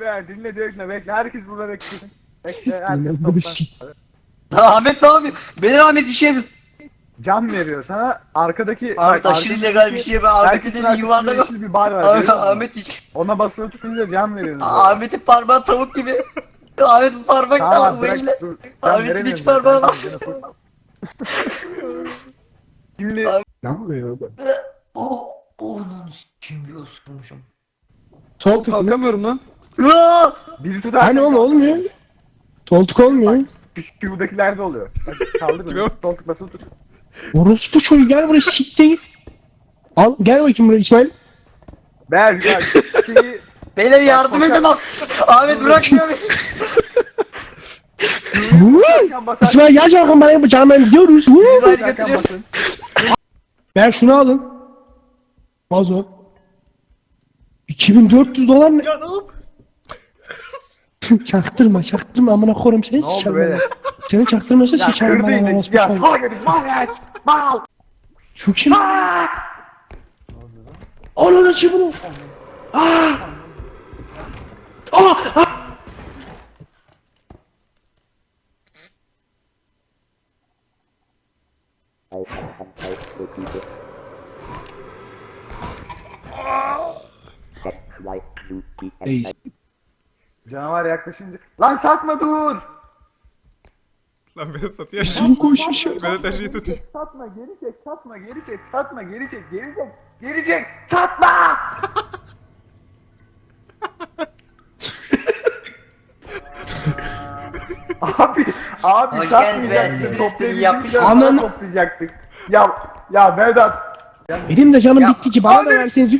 Ver dinle dökme bekle herkes burada beklesin. Bekle herkes toplan. şey. Ahmet ne yapıyor? Beni Ahmet bir şey mi? Can veriyor sana arkadaki Ahmet aşırı illegal bir şey. Ben dedi arkasında yuvarlak. bir bar var. Ahmet, hiç. Ona basılı tutunca can veriyor. Ahmet'in parmağı tavuk gibi. Ahmet'in parmak Tamam böyle. Ahmet'in hiç parmağı var. Şimdi Ne oluyor? Oh, onun için bir osurmuşum. Sol tık mı? Kalkamıyorum lan. Aa! biri tutar. Hani oğlum olmuyor. Sol tık olmuyor. Küçük Q'dakilerde oluyor. Bak, Kaldır bak. Sol tık basılı tut. Orospu çocuğu gel buraya siktir git. Al gel bakayım buraya İsmail. Ver ya şeyi Beyler yardım Bak, edin. Ahmet bırakmıyor beni. Basar. İsmail gel canım bana yapacağım ben gidiyoruz. Woo! İsmail götürüyorsun. basın. Ver şunu alın. Vazo. 2400 dolar ne? Yapıyorsun? çaktırma çaktırma amına korum seni sıçarım. böyle? Seni çaktırmıyorsa Ya sıçarım ben kırdıydık. orospu Ya çocuğu. salak herif mal ya. Mal. Şu kim? Ananı açı bunu. Aa! Aa! Aa! Canavar yaklaşınca. Lan satma dur. Lan Vedat satıyor. Kim koşmuş ya? Vedat her şeyi satıyor. Satma geri çek satma geri çek satma geri çek geri çek geri çek satma. abi abi Hoş geldiniz, ben satmayacaktık yapmış- kadar Ananı- toplayacaktık. Ya ya Vedat Benim de canım Ya, bitti ki bana da abi. verseniz.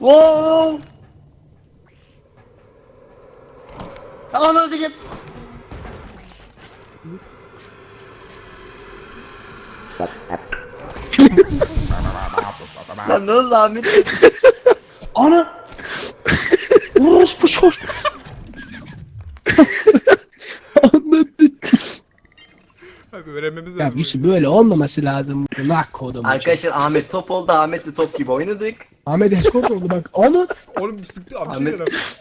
Wow. Anladı git. Lan ne oldu Ahmet? Ana! Orospu çocuk. Anladı. Abi öğrenmemiz Ya lazım. bir şey böyle olmaması lazım. Nak kodum. Arkadaşlar Ahmet top oldu. Ahmet'le top gibi oynadık. Ahmet eskort oldu bak. Ana! Oğlum bir sıktı abi. Ahmet- Ahmet.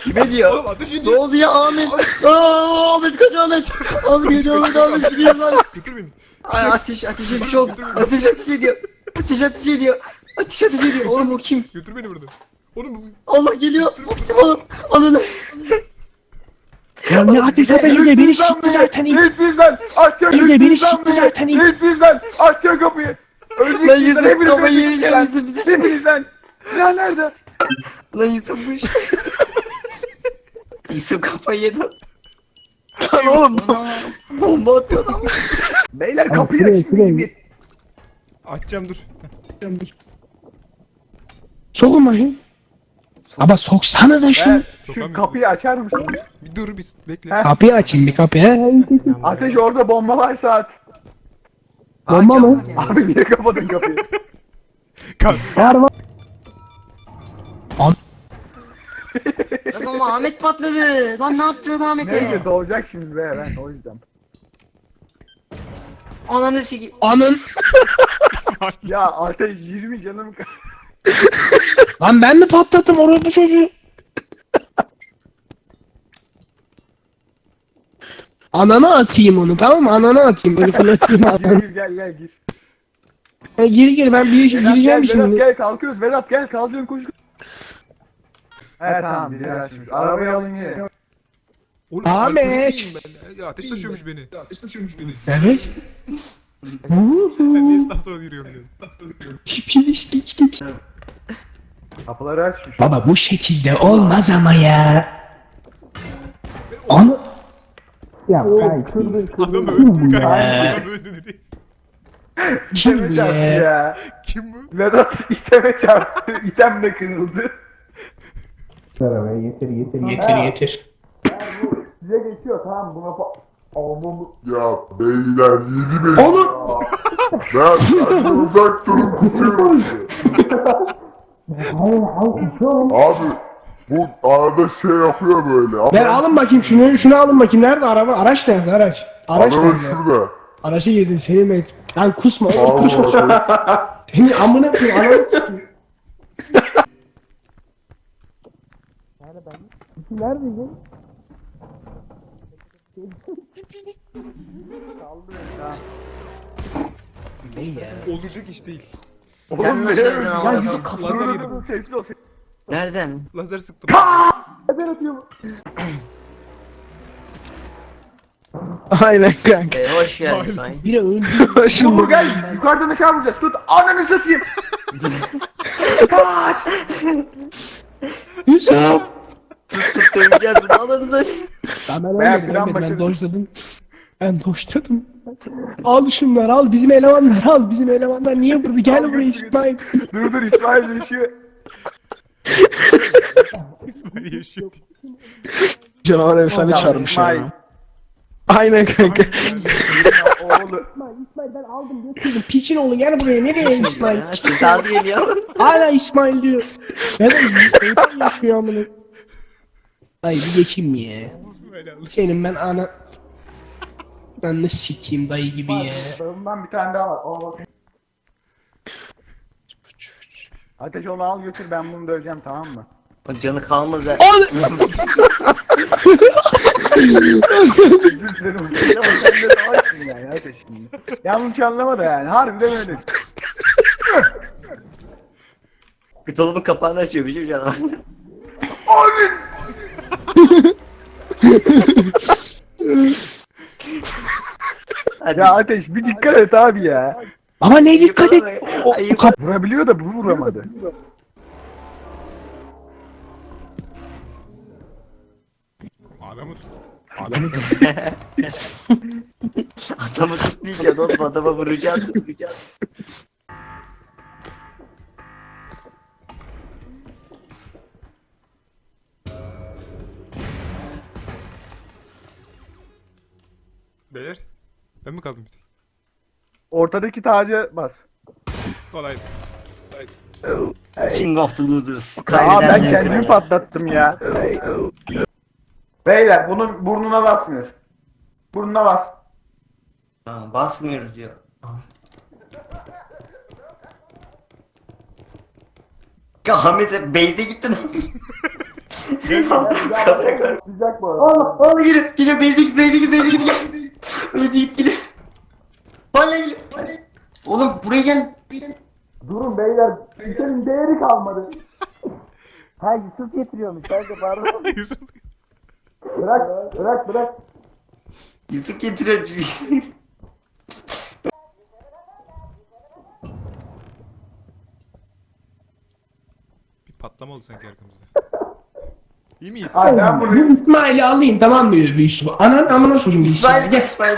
Kime diyor? Oğlum ateş Ne ediyor. oldu ya Ahmet? Aa, Ahmet kaç Ahmet? Ahmet geliyor Ahmet Ahmet gidiyor lan. Götür beni. Ay ateş ateş bir şey oldu. Ateş ateş ediyor. Ateş ateş ediyor. Ateş ateş ediyor. Oğlum o kim? Götür beni buradan. Oğlum bu Allah geliyor. Oğlum? Alın. Ya ne ateş ateşince beni sikti zaten ilk. Lan açacak İyice beni sikti zaten ilk. Lan açacak kapıyı. Lan Yusuf öleceksiniz yiyeceğim lan. Yusuf bize sıkıyor. Hepiniz lan. Ya nerede? Lan Yusuf'muş. Yusuf kafayı yedi. Lan oğlum bomba atıyor lan. Beyler kapıyı açın bir. açacağım dur. Sokun bakayım. Ama soksanıza şu Sokamıyorum. kapıyı açar mısınız? Bir dur bir bekle. Kapıyı açayım bir kapıyı. Ateş orada bomba varsa at. Bomba mı? Abi niye kapadın kapıyı? Kalk. Var var. Lan Ahmet patladı. Lan ne yaptın Ahmet'e? Neyse doğacak şimdi be ben o yüzden. Ananı sikeyim. Anın. Ya ateş 20 canım kaldı. Lan ben mi patlattım orospu çocuğu? Anana atayım onu tamam mı? Anana atayım böyle fırlatayım Gir ananı. gir gel gel gir. Ha, Gir gir ben bir işe Vedat gel gireceğim Vedat şimdi. gel kalkıyoruz Vedat gel kalacaksın koş. Evet tamam biri açmış. Arabayı alın. Oğlum, Ahmet. Ya ateş taşıyormuş beni. Ateş taşıyormuş beni. Evet. Ben niye sağa sola yürüyorum diyorum. Tipini siktim. Kapıları açmış. Baba bu şekilde olmaz ama ya. Ana. Ya Adam öldü kanka. Adam öldü direkt. İteme çarptı ya? Kim bu? Vedat iteme çarptı. İtem de kırıldı. Getir getir getir getir. Size geçiyor tamam buna fa... Almamı... Ya beyler yedi beni. Oğlum. Ben uzak durun kusuyorum. Abi bu arada şey yapıyor böyle. Ama Ben alın bakayım şunu. Şunu alın bakayım. Nerede araba? Araç nerede araç? Araç araba nerede? şurada. Araca girdin seni ben. Lan kusma. Allah Orospu çocuğu. Allah. Seni amına koyayım ananı sikeyim. Ne ya? Olacak iş değil. Sen nasıl öldün Ya ama? Yusuf kafanı Lazer yedim. sessiz ol. Nereden? Lazer sıktım. Aynen kanka. Ee, hoş geldin İsmail. biri öldü. Dur dur gel. Yukarıdan aşağı vuracağız. Tut. Ananı satayım. Kaç. Yusuf! Tut tut döveceğiz bunu alanınıza. Ben ben Veya ölmedim, plan ölmedim, ben başarısı. dojladım. Ben dojladım. Al şunları al bizim elemanlar al bizim elemanlar niye burada gel buraya İsmail. Dur dur İsmail yaşıyor. İsmail yaşıyor. Canavar efsane çağırmış İsmail. ya. Aynen kanka. Oğlu. İsmail, İsmail ben aldım götürdüm. Piçin oğlu gel buraya nereye İsmail? Ya, Siz aldı geliyor. Hala İsmail diyor. Ya da şeytan yaşıyor amına. Dayı bir geçeyim mi ya? İsmail. Senin ben ana... Ben de sikeyim dayı gibi ya. Bundan bir tane daha var. Ateş onu al götür ben bunu döveceğim tamam mı? Bak canı kalmadı. Özür dilerim. Ama sen de savaşsın yani Ateş şimdi. Yanlış anlama da yani. Harbiden öyle. Dolabın kapağını açıyor bir şey canavar. Hadi. Ya Ateş bir dikkat et abi ya. Ama ne dikkat et. O, o kap- Vurabiliyor da bu vuramadı. Adamı tut. Adamı tutmayacaksın oğlum adama vuracaksın. vuracaksın. Beyler. Ben mi kaldım bir tek? Ortadaki taca bas. Kolaydı. King of the Losers. Aa ben Kaybedenler kendimi kralı. patlattım ya. Beyler bunun burnuna basmıyor. Burnuna bas. Ha, basmıyoruz diyor. Ya Ahmet Beyze gittin. Sıcak bu arada. Allah Allah geliyor. Geliyor Beyze git Beyze git Beyze git. gel. Beyze git geliyor. Geliyor. hala. Oğlum buraya gel. buraya gel. Durun beyler. Ülkenin değeri kalmadı. ha Yusuf getiriyormuş. Ben de pardon. Yusuf. bırak bırak bırak. Yusuf getiriyor. Bir patlama oldu sanki arkamızda. İyi miyiz? Ay ben burayı İsmail'i alayım tamam mı Yusuf? Anan amına koyayım İsmail. İsmail Gel. İsmail.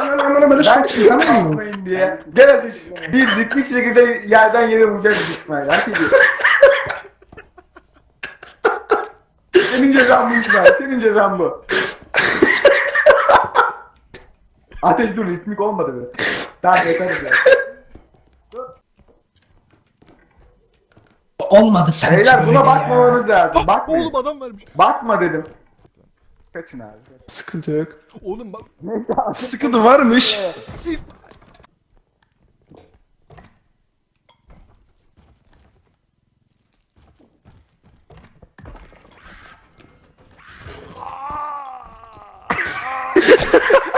Anan amına böyle ben sokayım tamam mı? yapmayın diye. Gel Ateş. Bir ritmik şekilde yerden yere vuracağız İsmail. Hadi gidiyor. Senin cezan bu İsmail. Senin cezan bu. Ateş dur ritmik olmadı böyle. Tamam yeter ya. Olmadı sanki Beyler buna ya. bakmamanız lazım. Bakmayın. Oğlum adam varmış. Bakma dedim. Kaçın abi. Sıkıntı yok. Oğlum bak. Sıkıntı varmış.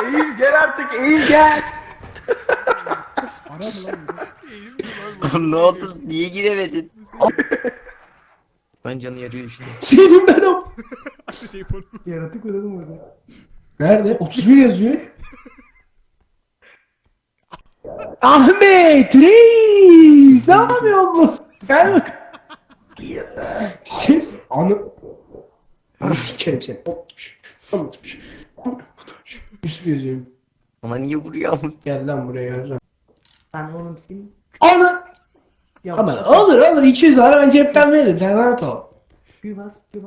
Eğil gel artık eğil gel. Oğlum ne oldu? Niye giremedin? ben canı yarıyor işte. Senin ben o. Bir şey yapalım. Nerede? 31 yazıyor. Ahmet Reis! Ne yapıyorsun bu? Gel bak. Sen anı... Anı sikerim seni. Yusuf yazıyor. Ona niye vuruyor? Gel lan buraya. Ben oğlum senin Ana! Ya Ama olur olur 200 lira ben cepten veririm sen rahat ol. Q bas Q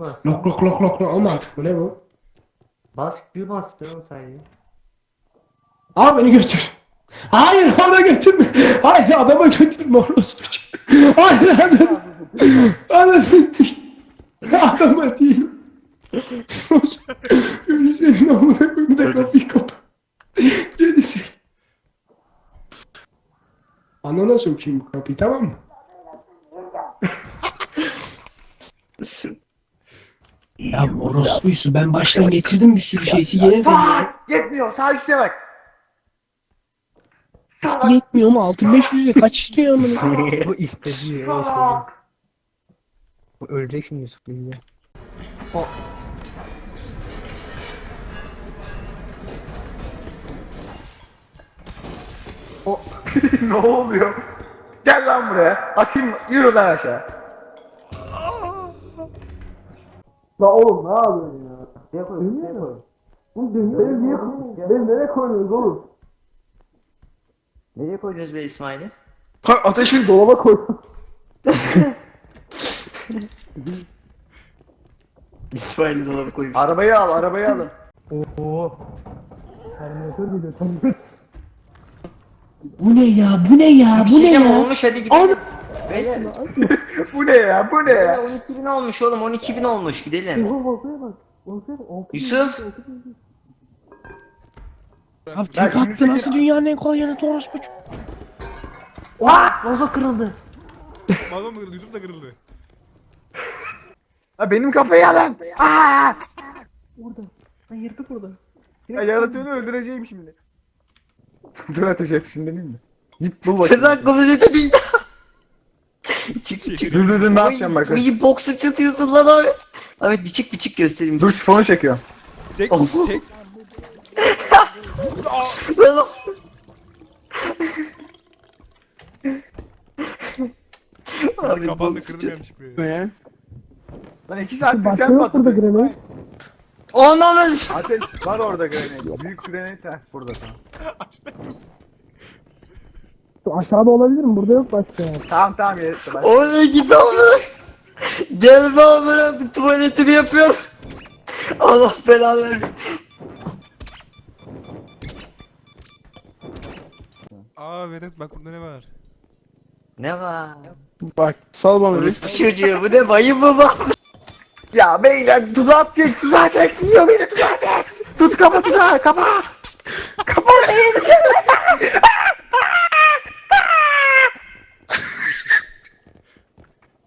bas Lok lok lok lok lok artık bu ne bu? Bas canım sadece Aa beni götür. Hayır ona götürme. Hayır adama götürme orospu. Hayır adama. Adama değil. Adama değil. Senin amına koyayım da kapıyı kapat. Anana sokayım kapıyı tamam mı? Ya orospuysu ben baştan getirdim bir sürü şeysi yine Sağ! Yetmiyor. Sağ üstte bak. Sağ! yetmiyor mu? 6500 lira kaç istiyor amına? Bu istedi. Sağ! Ölecek şimdi Yusuf Bilge. ne oluyor? Gel lan buraya. Atayım. Yürü lan aşağı. La oğlum ne yapıyorsun ya? Ne koyuyorsun? Ne koyuyorsun? Oğlum dönüyor. Beni niye Beni nereye koyuyorsunuz oğlum? Nereye koydunuz be İsmail'i? Ha, ateşi Dolaba koydum. İsmail'i dolaba koymuş. Arabayı al, arabayı alın. Oo. Terminator geliyor. Terminator. Bu ne ya? Bu ne ya? Bir Bu şey ne diyeceğim ya? olmuş hadi gidelim. Beyler bu ne ya? Bu ne ya? 12 bin olmuş oğlum 12 bin olmuş gidelim. Oha voltaya bak. Bak. Altı bin, Yusuf. altı bin. Abi Ben tek şimdi attı nasıl dünyanın en kolay yanıtı orospu? Vazo kırıldı. Balon mu kırıldı? Yusuf da kırıldı. Ha benim kafayı alın. Aa! Orada. Lan yırtık orada. Ya yaratığı öldüreceğim şimdi. Dur ateş hepsini deneyim mi? Git bul bakayım. Sezen kılıcı değil. çık çık. Dur dur dur ne yapacağım bak. iyi bok sıçratıyorsun lan Ahmet. Ahmet bir çık bir çık göstereyim. Dur çık. sifonu çekiyorum. Çek Oh. çek. Lan o- Ahmet Kapandı bok kırıldı sıçrat. yanlışlıkla. Ne ya? Lan iki saattir Başka sen patladın. Ananı. Ateş var orada granit. Büyük granit ha burada tamam. Aşağıda olabilir mi? Burada yok başka. Tamam tamam yetti ben. Oraya git amına. Gel be amına bir tuvaletimi yapıyorum. Allah belanı versin. Aa Vedat bak burada ne var? Ne var? Bak sal bana bir. Orası bir çocuğu bu ne bayım mı bak? Ya beyler tuzağa çek tuzağa çek. Yiyor beni tuzağa çek. Tut kapa tuzağı kapa. Kapa beni.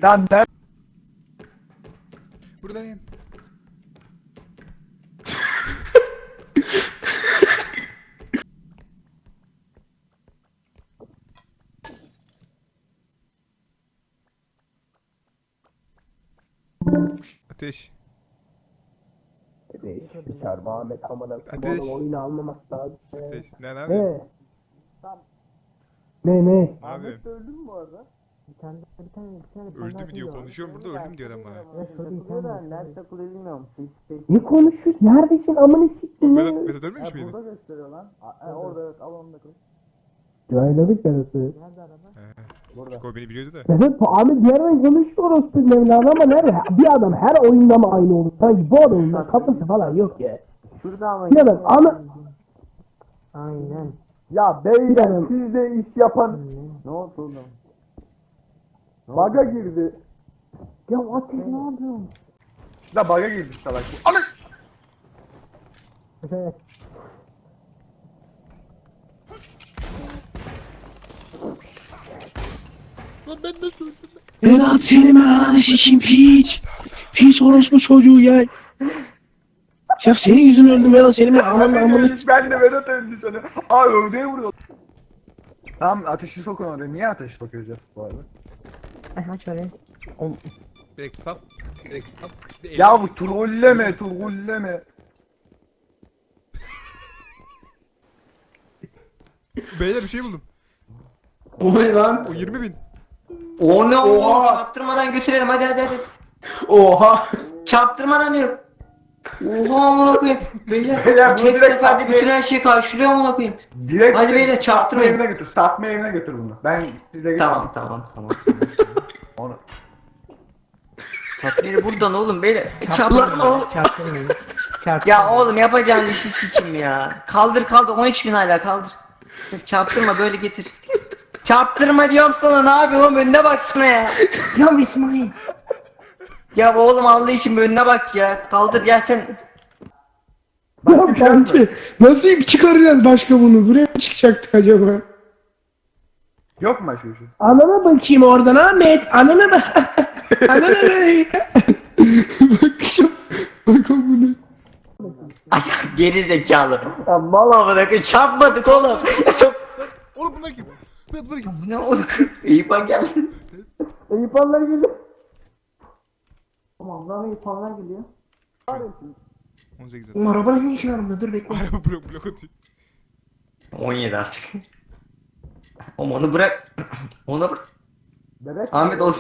Lan ben Buradayım. Ateş. Çarmıha Ahmet amına. Ateş. oyunu almamak lazım. Ateş. Ne ne? Ne? Ne ne? Yapıyorsun? öldün mü bu arada? Bir tane bir tane bir tane. Öldü mü diyor konuşuyorum burada öldüm diyor adam bana. Nerede takılıyor bilmiyorum. Ne konuşuyorsun? Neredesin amına siktin Vedat? Vedat ölmemiş miydi? Burada gösteriyor lan. Orada evet al onu da. Cahillik yarısı. Nerede araba? Burada. O beni biliyordu da. Evet Ahmet bir yerden konuşuyor orospu evladı ama nerede? Bir adam her oyunda mı aynı olur? Sanki bu adamın da kafası falan yok ya. Şurada ama. Bir adam ana... Aynen. Ya beyler siz de iş yapan Ne oldu oğlum? baga girdi. Ya ateş ne yapıyorsun? Da baga girdi salak. Ana! Evet. Vedat seni ben ananı sikeyim piç. Piç orospu çocuğu ya. Ya senin yüzünden öldüm Vedat senin ben ananı Ben amını... ben de Vedat öldü sanıyorum. Aa ördeğe vuruyor. Tamam ateşi sokun oraya. Niye ateşi sokuyoruz bu arada? Ay aç orayı. Direkt sal. Direkt. Bir el- Ya bu trolleme trolleme. Beyler bir şey buldum. O ne lan? O 20 bin. O ne? Oha. Çarptırmadan götürelim hadi hadi hadi. Oha. Çarptırmadan diyorum. Oha amına koyayım. Beyler, Beyler, bu tek direkt seferde bütün her şeyi karşılıyor amına koyayım. Direkt Hadi beyler, satma çarptırmayın. evine götür. Satma evine götür bunu. Ben sizle. Tamam tamam tamam. Onu. Satmiri buradan oğlum beyler. E, Çarptırma. Çarptırmayın. Çarptırmayın. Ya oğlum yapacağın işi sikim ya. Kaldır kaldır 13 bin hala kaldır. Çarptırma böyle getir. Çarptırma diyorum sana ne yapıyorsun oğlum önüne baksana ya. Ya İsmail. Ya oğlum Allah için bir önüne bak ya. Kaldır ya sen. Başka Ya bir şey yok mu? kanki nasıl çıkaracağız başka bunu? Buraya mı çıkacaktık acaba? Yok mu başka bir şey? Anana bakayım oradan Ahmet. Anana bak. Anana bak. Bakışım. Bak bu ne? Ay geri zekalı. Ya mal amına koyayım çarpmadık oğlum. Ya Oğlum bunlar kim? Bunlar kim? Bu ne oğlum? İyi bak geldi. Eyüp Allah geliyor. Aman lan iyi fanlar geliyor. 18 Oğlum arabanın ne işi var burada? Dur bekle. Araba blok blok atıyor. 17 artık. Oğlum onu bırak. Onu bırak. Bebek. Ahmet oğlum.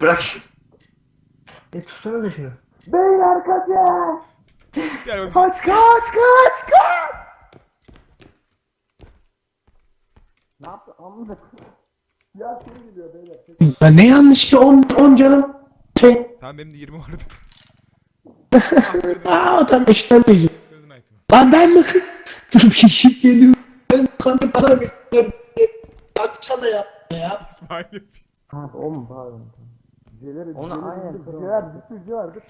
Bırak şunu. E tutsana da şunu. Beyler kaçın. Gel. Kaç kaç kaç kaç. Ne yaptı? Ya seni gidiyor beyler. Ben ne yanlışlıkla 10 10 canım. Şey. Tamam benim de 20 vardı. Aa o tam işten değil. Gördün item'ı. Lan ben mi? Dur bir şey geliyor. Ben kanı bana bekliyorum. Baksana ya. Ya. İsmail yapıyor. Ha oğlum pardon. Cüceleri, Onu cüceleri, aynen. cüceler, bir sürü cüce vardır.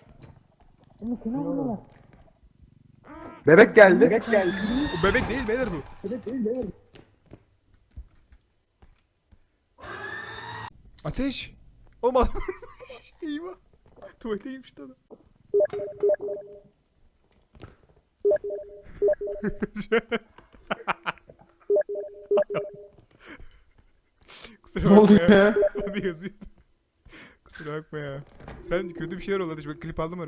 Bebek geldi. Bebek geldi. O bebek değil beyler bu. Ateş. Oğlum adam. Eyvah. Tuvalete gitmişti adam. Kusura Ne oldu bakma ya. ya? Abi yazıyor. Kusura bakma ya. Sen kötü bir şeyler oldu. Ben klip aldım orayı.